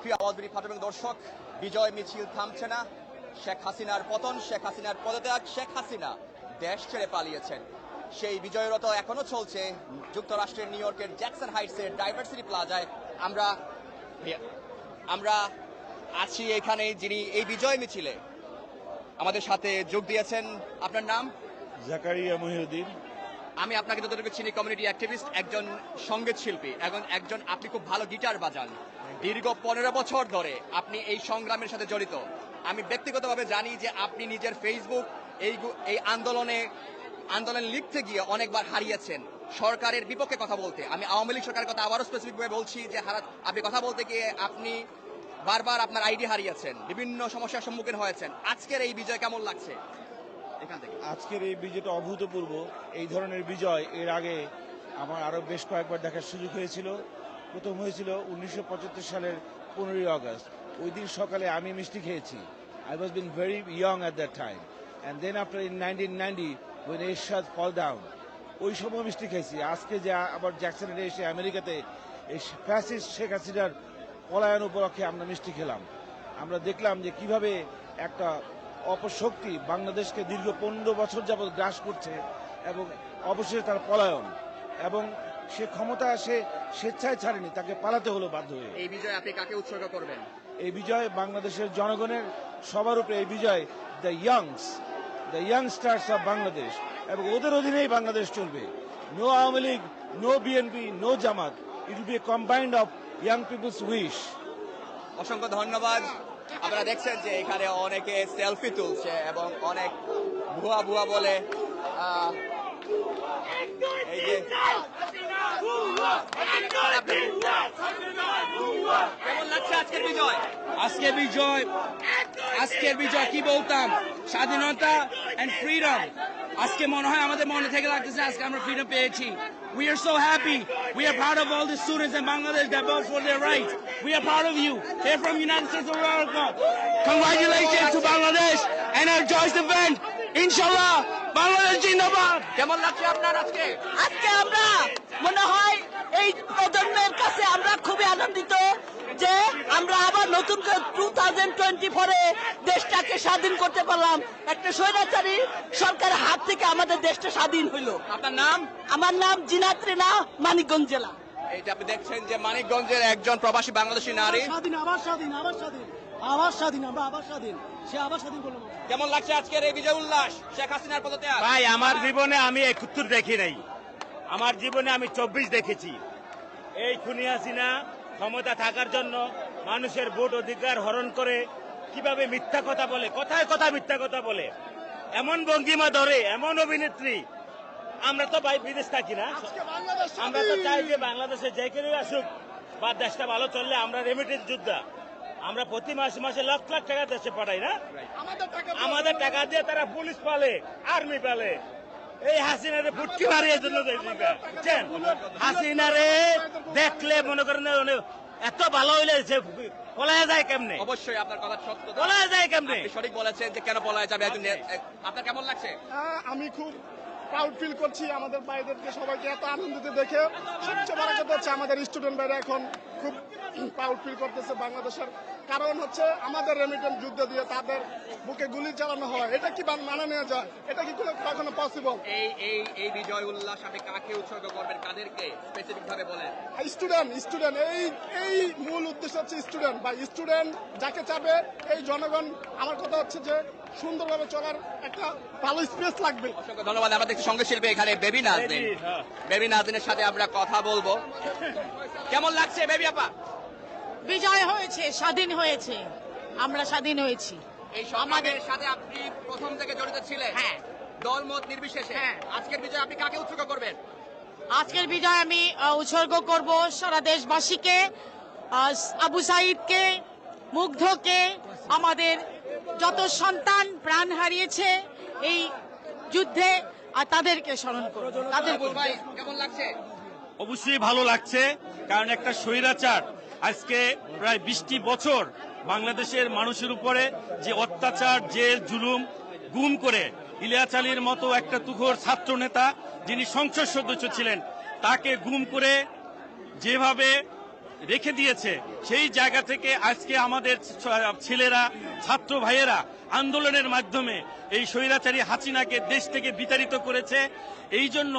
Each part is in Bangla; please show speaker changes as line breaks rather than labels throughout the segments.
প্রিয় এবং দর্শক, বিজয় মিছিল থামছে না। শেখ হাসিনার পতন, শেখ হাসিনার পদত্যাগ, শেখ হাসিনা দেশ ছেড়ে পালিয়েছেন। সেই বিজয়রত এখনও চলছে যুক্তরাষ্ট্রের নিউ ইয়র্কের জ্যাকসন হাইটসের ডাইভার্সিটি প্লাজায়। আমরা আমরা আছি এখানে যিনি এই বিজয় মিছিলে। আমাদের সাথে যোগ দিয়েছেন। আপনার নাম?
জাকারিয়া মহিউদ্দিন।
আমি আপনাকে যতটুকু চিনি কমিউনিটি অ্যাক্টিভিস্ট একজন সংগীত শিল্পী এবং একজন আপনি খুব ভালো গিটার বাজান। দীর্ঘ পনেরো বছর ধরে আপনি এই সংগ্রামের সাথে জড়িত। আমি ব্যক্তিগতভাবে জানি যে আপনি নিজের ফেসবুক এই এই আন্দোলনে, আন্দোলন লিখতে গিয়ে অনেকবার হারিয়েছেন। সরকারের বিপক্ষে কথা বলতে। আমি আওয়ামী লীগ সরকারের কথা আবারও স্পেসিফিকভাবে বলছি যে আপনি কথা বলতে গিয়ে আপনি বারবার আপনার আইডি হারিয়েছেন। বিভিন্ন সমস্যার সম্মুখীন হয়েছেন। আজকের এই বিজয় কেমন লাগছে?
আজকের এই বিজয়টা অভূতপূর্ব। এই ধরনের বিজয় এর আগে আমার আরও বেশ কয়েকবার দেখার সুযোগ হয়েছিল। প্রথম হয়েছিল উনিশশো পঁচাত্তর সালের পনেরোই আগস্ট। ওই দিন সকালে আমি মিষ্টি খেয়েছি। I was been very young at that time and then after in nineteen ninety when Ershad fall down ওই সময় মিষ্টি খেয়েছি। আজকে যে আবার জ্যাকসনের এসে আমেরিকাতে এই ফ্যাসিস্ট শেখ হাসিনার পলায়ন উপলক্ষে আমরা মিষ্টি খেলাম। আমরা দেখলাম যে কীভাবে একটা অপশক্তি বাংলাদেশকে দীর্ঘ পনেরো বছর যাবৎ গ্রাস করছে এবং অবশেষে তার পলায়ন। এবং সে ক্ষমতা সে স্বেচ্ছায় ছাড়েনি তাকে পালাতে হলো বাধ্য হয়ে।
এই বিজয় আপনি কাকে উৎসর্গ করবেন?
এই বিজয় বাংলাদেশের জনগণের সবার উপরে এই বিজয় the youngs the youngsters of Bangladesh এবং ওদের অধীনেই বাংলাদেশ চলবে। No Awami League no BNP no Jamaat. It will be combined of young peoples wish
অসংখ্য ধন্যবাদ। আপনারা দেখছেন যে এখানে অনেকে সেলফি তুলছে এবং অনেক ভুয়া ভুয়া বলে
স্বাধীনতা আজকে মনে হয় আমাদের মনে থেকে লাগতেছে আজকে আমরা ফ্রিডম পেয়েছি। We are so happy. We are proud of all the students in Bangladesh that fought for their rights. We are proud of you. Here from United States of America. Congratulations to Bangladesh and our joyous event. Inshallah, Bangladesh Jindabad.
কেমন লাগছে আপনার আজকে
আজকে আমরা মনে হয় এই প্রজন্মের কাছে আমরা খুবই আনন্দিত যে আমরা আবার নতুন করে টু থাউজেন্ড টোয়েন্টি ফোরে দেশটাকে স্বাধীন করতে পারলাম। একটা স্বৈরাচারী সরকারের হাত থেকে আমাদের দেশটা স্বাধীন হইল।
আপনার নাম?
আমার নাম জিনাত্রিনা মানিকগঞ্জ জেলা।
আপনি দেখছেন যে মানিকগঞ্জের একজন প্রবাসী বাংলাদেশী নারী।
স্বাধীন আবার স্বাধীন আবার স্বাধীন আবার স্বাধীন আমরা আবার স্বাধীন। সে আবার স্বাধীন করলাম
কেমন লাগছে আজকের এই বিজয় উল্লাস? শেখ হাসিনার পদত্যাগ?
ভাই আমার জীবনে আমি একুত্তর দেখি নাই। আমার জীবনে আমি চব্বিশ দেখেছি। এই খুনি হাসিনা ক্ষমতা থাকার জন্য মানুষের ভোট অধিকার হরণ করে কীভাবে মিথ্যা কথা বলে কথায় কথা মিথ্যা কথা বলে। এমন ভঙ্গিমা ধরে এমন অভিনেত্রী আমরা তো ভাই বিদেশ থাকি না। আমরা তো চাই যে বাংলাদেশে যে কেউ আসুক বা দেশটা ভালো চললে আমরা রেমিটেন্স যোদ্ধা। আমরা প্রতি মাসে মাসে লাখ লাখ টাকা দেশে পাঠাই না? আমাদের টাকা দিয়ে তারা পুলিশ পালে আর্মি পালে। এই হাসিনারে ফুটকি মারিয়ে জন্য বুঝছেন হাসিনারে দেখলে মনে করেন এত ভালো হইলে যে পলায় যায় কেমনে?
অবশ্যই আপনার কথা সত্য
পলায় যায় কেমনে?
সঠিক বলেছেন যে কেন পলায় যাবে একজন আপনার কেমন লাগছে?
আমি খুব প্রাউড ফিল করছি আমাদের ভাইদেরকে সবাইকে এত আনন্দিত দেখে। সবচেয়ে বড় কথা হচ্ছে আমাদের স্টুডেন্ট ভাইরা এখন খুব প্রাউড ফিল করতেছে বাংলাদেশের কারণ হচ্ছে আমাদের রেমিটেন্স যুদ্ধ দিয়ে তাদের বুকে গুলি চালানো হয়। এটা কি মানা নেওয়া যায়? এটা কি কোনো কখনো পসিবল
এই এই এই বিজয় উল্লাস আপনি কাকে উৎসর্গ করবেন? কাদেরকে স্পেসিফিক ভাবে বলেন?
স্টুডেন্ট স্টুডেন্ট এই এই মূল উদ্দেশ্য হচ্ছে স্টুডেন্ট বা স্টুডেন্ট যাকে চাবে এই জনগণ আমার কথা হচ্ছে যে সুন্দরভাবে চলার একটা ভালো স্পেস লাগবে।
অসংখ্য ধন্যবাদ। আমরা দেখছি সংগীত শিল্পী এখানে বেবি নাজনীন
হ্যাঁ।
বেবি নাজনীনের সাথে আমরা কথা বলব। কেমন লাগছে বেবি আপা?
বিজয় হয়েছে স্বাধীন হয়েছে। আমরা স্বাধীন হয়েছি।
এই সমাজের সাথে আপনি প্রথম থেকে জড়িত ছিলেন।
হ্যাঁ।
দলমত নির্বিশেষে।
হ্যাঁ।
আজকের বিজয় আপনি কাকে উৎসর্গ করবেন?
আজকের বিজয় আমি উৎসর্গ করব সারা দেশবাসীকে আবু সাইদকে মুগ্ধকে আমাদের যত সন্তান প্রাণ হারিয়েছে এই যুদ্ধে আর তাদেরকে স্মরণ করব।
ভাই কেমন লাগছে?
অবশ্যই ভালো লাগছে কারণ একটা স্বৈরাচার। আজকে প্রায় বিশটি বছর বাংলাদেশের মানুষের উপরে যে অত্যাচার, জেল, জুলুম, গুম করে ইলিয়াস আলীর মতো একটা তুখোর ছাত্র নেতা যিনি সংসদ সদস্য ছিলেন, তাকে গুম করে যেভাবে
রেখে দিয়েছে, সেই জায়গা থেকে আজকে আমাদের ছেলেরা, ছাত্র ভাইয়েরা আন্দোলনের মাধ্যমে এই স্বৈরাচারী হাসিনাকে দেশ থেকে বিতাড়িত করেছে। এই জন্য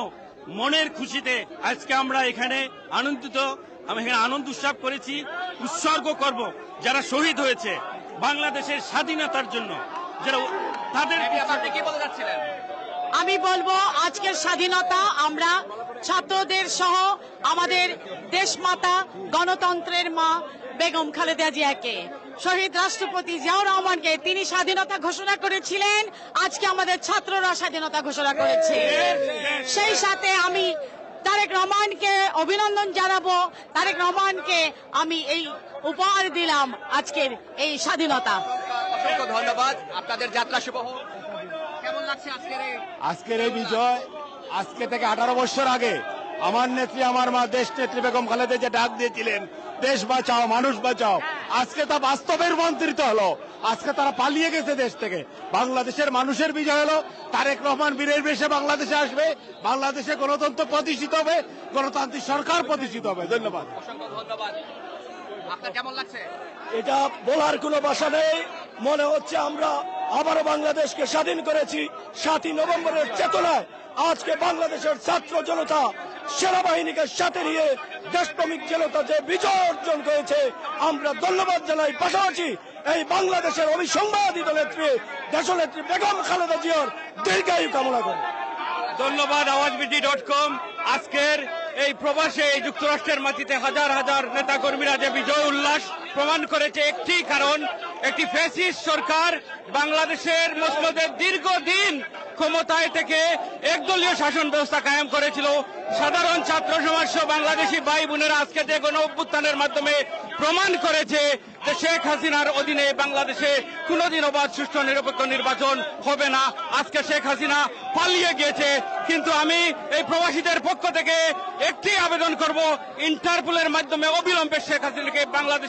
মনের খুশিতে আজকে আমরা এখানে আনন্দিত আমি এখানে আনন্দ উৎসব করেছি উৎসর্গ করব যারা শহীদ হয়েছে বাংলাদেশের স্বাধীনতার জন্য যারা তাদের
আমি বলব আজকের স্বাধীনতা আমরা ছাত্রদের সহ আমাদের দেশমাতা গণতন্ত্রের মা বেগম খালেদা জিয়াকে শহীদ রাষ্ট্রপতি জিয়াউর রহমানকে তিনি স্বাধীনতা ঘোষণা করেছিলেন আজকে আমাদের ছাত্ররা স্বাধীনতা ঘোষণা করেছে সেই সাথে আমি রহমানকে অভিনন্দন জানাব। তারেক রহমানকে আমি এই উপহার দিলাম আজকের এই স্বাধীনতা।
অসংখ্য ধন্যবাদ। আপনাদের যাত্রা শুভ হোক। কেমন লাগছে আজকের এই
আজকের এই বিজয় আজকে থেকে আঠারো বছর আগে আমার নেত্রী আমার মা দেশ নেত্রী বেগম খালেদা যে ডাক দিয়েছিলেন দেশ বাঁচাও মানুষ বাঁচাও। আজকে তা বাস্তবের মন্ত্রিত হলো। আজকে তারা পালিয়ে গেছে দেশ থেকে। বাংলাদেশের মানুষের বিজয় হলো। তারেক রহমান বীরের বেশে বাংলাদেশে আসবে। বাংলাদেশে গণতন্ত্র প্রতিষ্ঠিত হবে। গণতান্ত্রিক সরকার প্রতিষ্ঠিত হবে। ধন্যবাদ।
ধন্যবাদ। আপনার কেমন লাগছে?
এটা বলার কোনো ভাষা নেই। মনে হচ্ছে আমরা আবারও বাংলাদেশকে স্বাধীন করেছি। সাতই নভেম্বরের চেতনায় আজকে বাংলাদেশের ছাত্র জনতা সেনাবাহিনীকে সাথে নিয়ে দেশপ্রেমিক জনতা যে বিজয় অর্জন করেছে, আমরা ধন্যবাদ জানাই। পাশাপাশি এই বাংলাদেশের অভিসংবাদিত নেত্রী, দেশনেত্রী বেগম খালেদা জিয়ার দীর্ঘায়ু কামনা করি।
ধন্যবাদ আওয়াজবিডি ডট কম আজকের এই প্রবাসে এই যুক্তরাষ্ট্রের মাটিতে হাজার হাজার নেতা কর্মীরা যে বিজয় উল্লাস প্রমাণ করেছে, একটি কারণ, একটি ফ্যাসিস্ট সরকার বাংলাদেশের মুসলিমদের দীর্ঘদিন ক্ষমতায় থেকে একদলীয় শাসন ব্যবস্থা কায়েম করেছিল। সাধারণ ছাত্র সমাজ বাংলাদেশি ভাই বোনেরা আজকে যে গণ অভ্যুত্থানের মাধ্যমে প্রমাণ করেছে যে শেখ হাসিনার অধীনে বাংলাদেশে কোনোদিন অবাধ সুষ্ঠু নিরপেক্ষ নির্বাচন হবে না। আজকে শেখ হাসিনা পালিয়ে গিয়েছে। কিন্তু আমি এই প্রবাসীদের পক্ষ থেকে একটি আবেদন করব, ইন্টারপোলের মাধ্যমে অবিলম্বে শেখ হাসিনাকে বাংলাদেশ